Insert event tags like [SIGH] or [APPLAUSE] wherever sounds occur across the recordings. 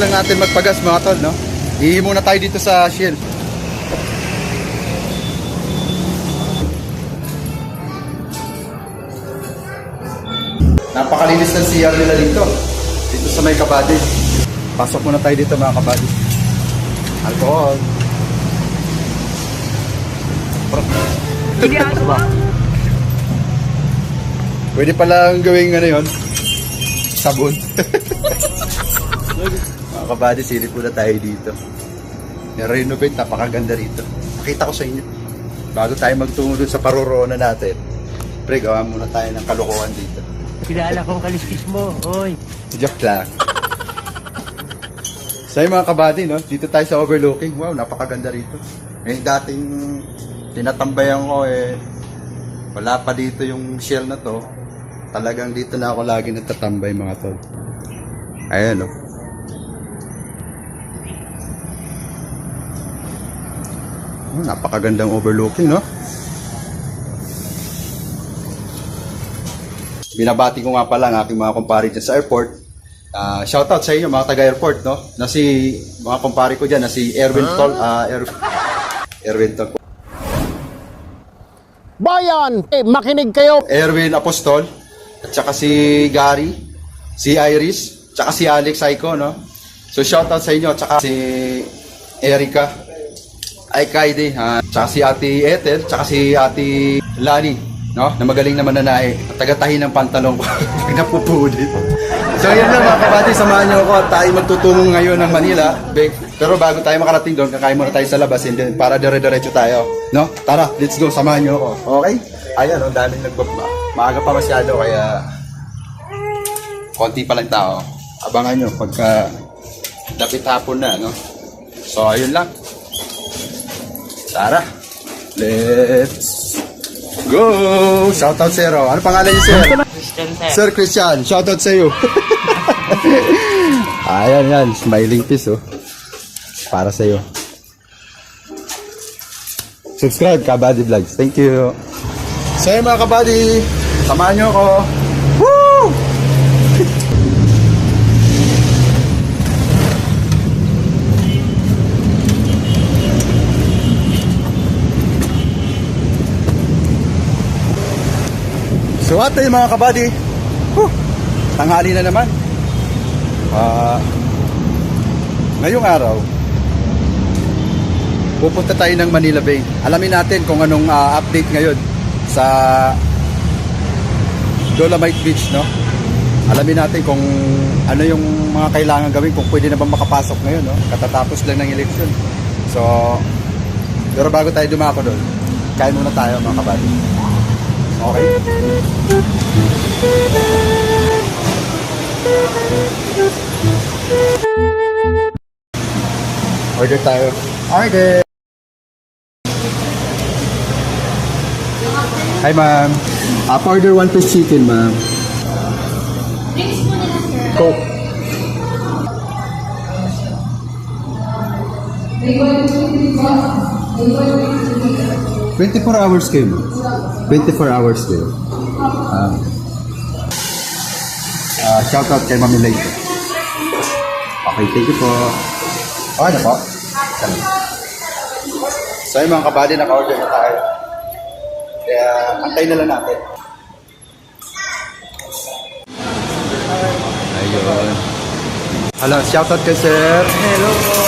Lang natin magpagas mga tol, no? Ihi muna tayo dito sa Shell. Napakalinis ng CR nila dito. Dito sa may kabady. Pasok muna tayo dito mga kabady. Alcohol. Ako. Pwede palang gawing ano yun? Sabon. [LAUGHS] Kabady, silip muna tayo dito. Na-renovate, napakaganda rito. Pakita ko sa inyo. Bago tayo magtungo dun sa paroroonan natin, pre, gawa muna tayo ng kalokohan dito. Kilala kong kaliskis mo. Oy. Joke lang. So yung mga kabady, no? dito tayo sa overlooking. Wow, napakaganda rito. Eh, dating tinatambayan ko eh, wala pa dito yung shell na to. Talagang dito na ako lagi nagtatambay mga tol. Ayan, oh. Napakagandang overlooking, no? Binabati ko nga pala ang aking mga kumpare dyan sa airport. Ah, shoutout sa inyo mga taga-airport, no? Na si, mga kumpare ko dyan, na si Erwin Tol, ah, Er- Erwin Tol. Bayan, eh, makinig kayo. Erwin Apostol, at saka si Gary, si Iris, tsaka si Alex Aiko, no? So shoutout sa inyo, tsaka si Erica, Aykaide, ha? tsaka si Ate Ethel, tsaka si Ate Lani, no? Na magaling naman na nae, tagatahi ng pantalong ko, [LAUGHS] napupulit. So yun lang mga kabati, samahan niyo ako at tayo magtutungo ngayon ng Manila. Pero bago tayo makarating doon, kakain muna tayo sa labas and then para dire-diretso tayo. No? Tara, let's go, samahan niyo ako. Okay? Ayan, ang daming nagbaba. Maaga pa masyado, kaya konti pa lang tao. Abangan nyo pagka dapit hapon na, no? So, ayun lang. Tara, let's go! Shoutout Zero. Ano pangalan niyo, Sir? Christian sir. Sir Christian, shoutout sa iyo. [LAUGHS] Ayan yan, smiling face oh. Para sa iyo. Subscribe Kabady Vlogs. Thank you. So yun mga kabady, samahan niyo ako. So at yun mga kabady, tanghali na naman. Ah, ngayong araw, pupunta tayo ng Manila Bay. Alamin natin kung anong ah, update ngayon sa Dolomite Beach, no? Alamin natin kung ano yung mga kailangan gawin, kung pwede na ba makapasok ngayon, no? Katatapos lang ng election. So, pero bago tayo dumako doon, kain muna tayo mga kabady. Okay? Order tayo. Order! Hi, ma'am. Up order one piece chicken, ma'am. Drinks po nila, sir. Coke. Twenty-four hours kayo, ma'am. Twenty-four hours kayo. Ah. Ah, shout out kay Mami Lay. Okay, thank you po. Okay na po. So yung mga kabady, naka-order na tayo. Kaya, antay na lang natin. Ayun. Hello, shoutout kay sir. Hello po.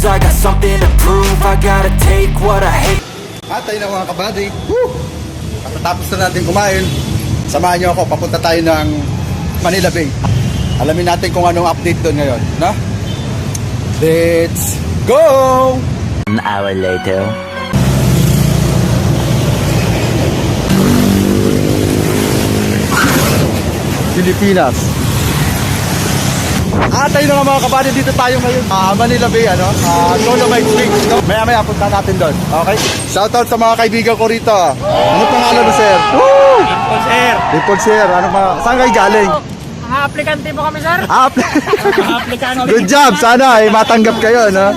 Cause I got something to prove. I gotta take what I hate. At ayun na mga kabady. Woo! Katatapos na natin kumain. Samahan niyo ako, papunta tayo ng Manila Bay. Alamin natin kung anong update doon ngayon. No? Let's go! An hour later. Pilipinas. At ayun na nga mga kabady, dito tayo ngayon. Ah, Manila Bay, ano? Ah, Dolomite Beach. No? Maya maya, punta natin doon. Okay? Shoutout sa mga kaibigan ko rito. Ano pangalan mo, sir? Woo! Dimple sir. Dimple, sir. Ano pa? Saan kayo galing? Mga aplikante po kami, sir. Up. Aplikante. Good job. Sana ay matanggap kayo, no?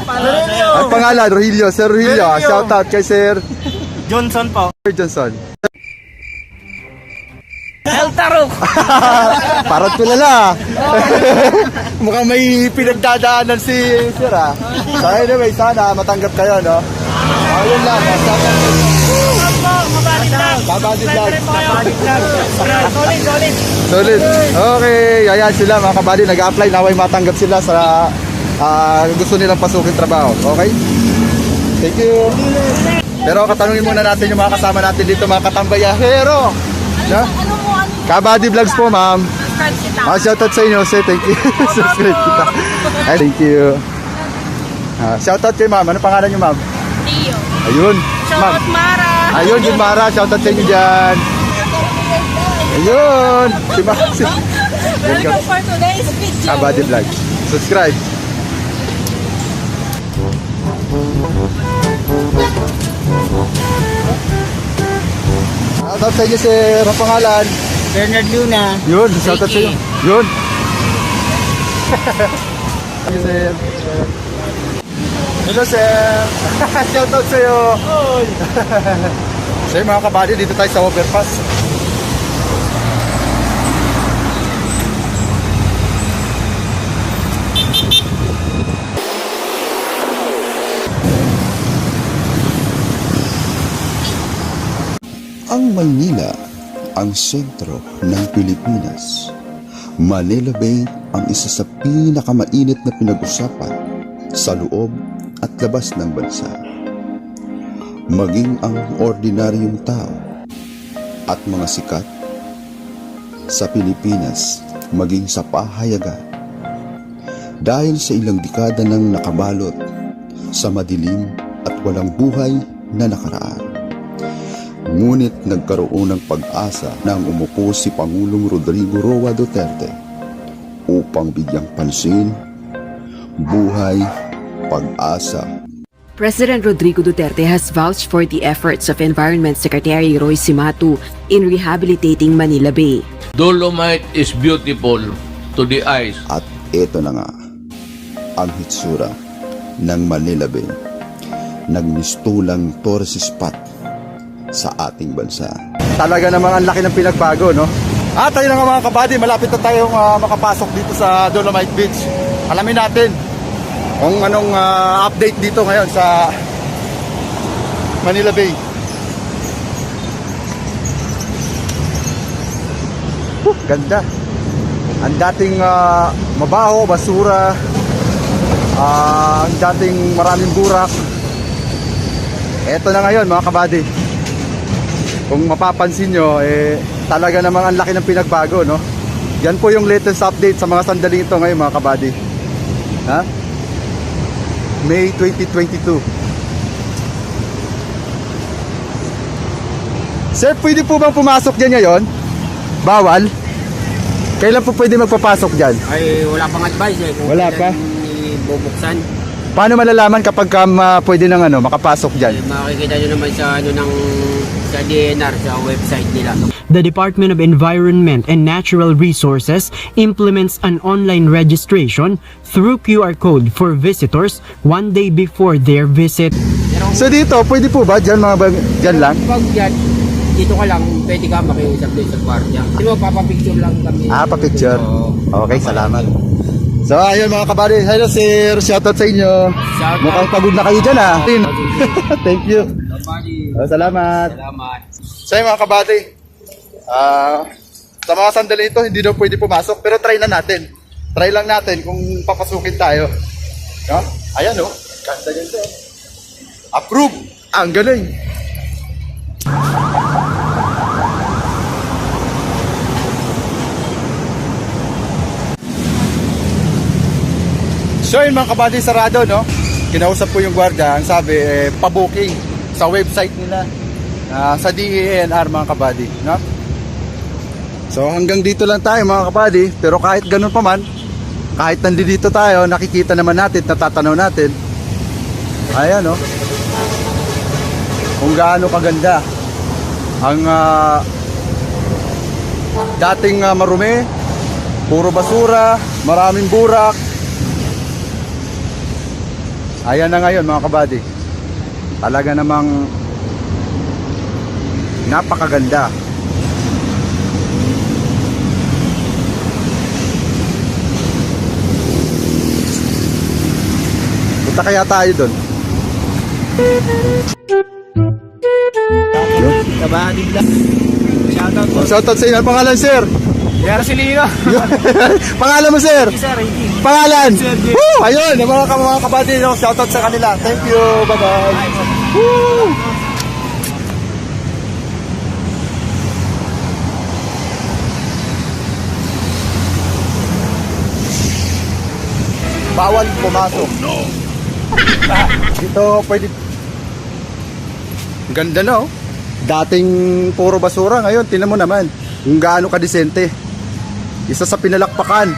At pangalan, Rogelio. Sir Rogelio, ah, shout out kay Sir Johnson po. Johnson. El Tarok. [LAUGHS] Parang tulala. [LAUGHS] Mukhang may pinagdadaanan si Sir ah. So anyway, sana matanggap kayo, no? Ayun lang. Basta Babadi vlog. Solid, solid. Solid. Okay, ayan sila mga kabady. Nag-apply. Naway matanggap sila sa ah, gusto nilang pasukin trabaho. Okay? Thank you. Pero katanungin muna natin yung mga kasama natin dito, mga katambayahero. No? Ano mo, ano Kabady Vlogs po, ma'am. Ah, shoutout sa inyo. Say thank you. Subscribe kita. Ay, thank you. Ah, shoutout kay ma'am. Ano pangalan niyo, ma'am? Tio. Ayun. Shout Ma'am. out Mara. Ayun, yun Mara. Shoutout sa inyo dyan. Ayun. Si. Si... Welcome for today's video. Kabady Vlog. Subscribe. Shoutout sa inyo, sir. Ang pangalan? Bernard Luna. Yun, shoutout sa inyo. Yun. [LAUGHS] Thank you, sir. Hello, sir. [LAUGHS] shoutout sa iyo. so, yun, mga kabady, dito tayo sa overpass. Ang Maynila, ang sentro ng Pilipinas. Manila Bay ang isa sa pinakamainit na pinag-usapan sa loob at labas ng bansa. Maging ang ordinaryong tao at mga sikat sa Pilipinas maging sa pahayagan dahil sa ilang dekada nang nakabalot sa madilim at walang buhay na nakaraan. Ngunit nagkaroon ng pag-asa nang umupo si Pangulong Rodrigo Roa Duterte upang bigyang pansin, buhay, pag-asa President Rodrigo Duterte has vouched for the efforts of Environment Secretary Roy Simatu in rehabilitating Manila Bay. Dolomite is beautiful to the eyes. at ito na nga ang hitsura ng Manila Bay nagmistulang tourist spot sa ating bansa. Talaga namang ang laki ng pinagbago, no? At tayo na nga mga kabady, malapit na tayong ah, makapasok dito sa Dolomite Beach. Alamin natin kung anong ah, update dito ngayon sa Manila Bay. Huh, ganda. Ang dating ah, mabaho, basura, ah, ang dating maraming burak. Eto na ngayon mga kabady kung mapapansin nyo, eh, talaga namang ang laki ng pinagbago, no? Yan po yung latest update sa mga sandaling ito ngayon, mga kabady. Ha? May 2022. Sir, pwede po bang pumasok dyan ngayon? Bawal? Kailan po pwede magpapasok dyan? Ay, wala pang advice eh. Kung Wala pa? Bubuksan. Paano malalaman kapag ka, ma- pwede nang ano, makapasok dyan? Eh, makikita nyo naman sa ano ng sa DNR sa website nila. The Department of Environment and Natural Resources implements an online registration through QR code for visitors one day before their visit. So dito, pwede po ba dyan mga bag- dyan lang? Pag yan, dito ka lang, pwede ka makiusap din sa. Kasi mo, papapicture lang kami. Ah, pa-picture. Oo. Okay, salamat. So, ayun mga kabady. Hello, sir. Shoutout sa inyo. Shoutout. Mukhang pagod na kayo dyan, ah. [LAUGHS] Thank you. Oh, salamat. salamat. So, ayun mga kabady. Ah, sa mga sandali ito, hindi daw pwede pumasok. Pero try na natin. Try lang natin kung papasukin tayo. No? Ayan, oh. Ganda yan, sir. Approve. Ang galing. So yun mga kabady sarado no Kinausap ko yung gwardiya Ang sabi eh, pa-booking Sa website nila ah, Sa DENR mga kabady no? So hanggang dito lang tayo mga kabady Pero kahit ganun pa man Kahit nandito tayo Nakikita naman natin Natatanaw natin Ayan no Kung gaano kaganda Ang ah, Dating ah, marumi Puro basura, maraming burak. Ayan na ngayon mga kabady. Talaga namang napakaganda. Punta kaya tayo doon. Lang. Shoutout po. Shoutout sa inyo. Ang pangalan, sir? Marcelino. [LAUGHS] pangalan mo, sir? Sir. Pangalan? Woo! Ayun, mga, mga no? shoutout sa kanila. Thank you. Bye-bye. Woo! Bawal pumasok. Dito pwede... Ganda no? Dating puro basura, ngayon tinan mo naman kung gaano kadesente. Isa sa pinalakpakan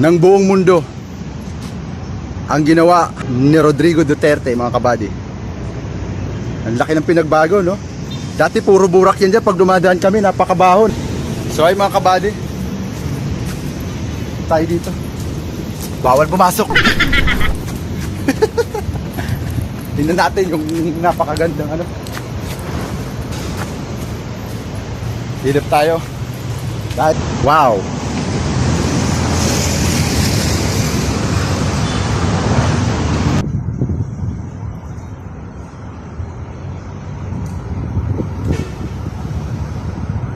ng buong mundo ang ginawa ni Rodrigo Duterte mga kabady. Ang laki ng pinagbago no? Dati puro burak yan dyan pag dumadaan kami napakabahon. So ay mga kabady. Tayo dito. Bawal pumasok. [LAUGHS] Tingnan natin yung napakagandang ano. Hilip tayo. Dahil, wow.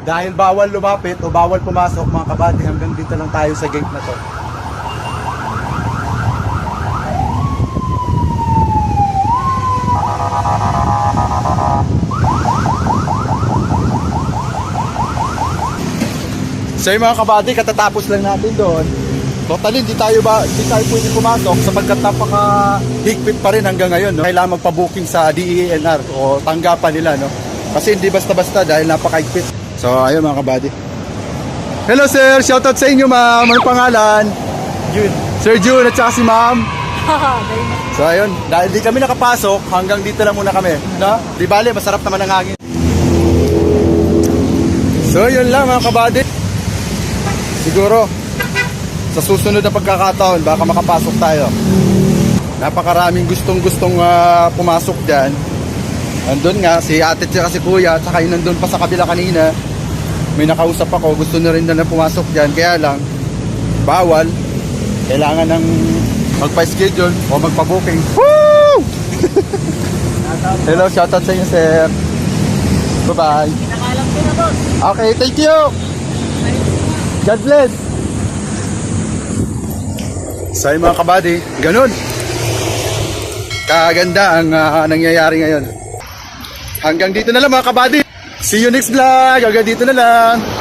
Dahil bawal lumapit o bawal pumasok mga kabady hanggang dito lang tayo sa gate na to. So yung mga kabady, katatapos lang natin doon. Totally, hindi tayo ba, hindi tayo pwede pumasok sapagkat napaka higpit pa rin hanggang ngayon. No? Kailangan magpa-booking sa DENR o tanggapan nila. No? Kasi hindi basta-basta dahil napaka-higpit. So ayun mga kabady. Hello sir, shoutout sa inyo ma'am. Anong pangalan? Jun. Sir Jun at saka si ma'am. [LAUGHS] So ayun, dahil di kami nakapasok, hanggang dito lang muna kami. No? Di bale, masarap naman ang hangin. So yun lang mga kabady. Siguro, sa susunod na pagkakataon, baka makapasok tayo. Napakaraming gustong gustong ah, pumasok dyan. Andun nga, si ate at si kuya, at saka yun nandun pa sa kabila kanina. May nakausap ako, gusto na rin na pumasok dyan. Kaya lang, bawal. Kailangan ng magpa-schedule o magpa-booking. Woo! [LAUGHS] Hello, shoutout sa inyo, sir. Bye-bye. Nakalam ko na boss. Okay, thank you. God bless. Yung mga kabady, ganun. Kaganda ang ah, nangyayari ngayon. Hanggang dito na lang mga kabady. See you next vlog. Hanggang dito na lang.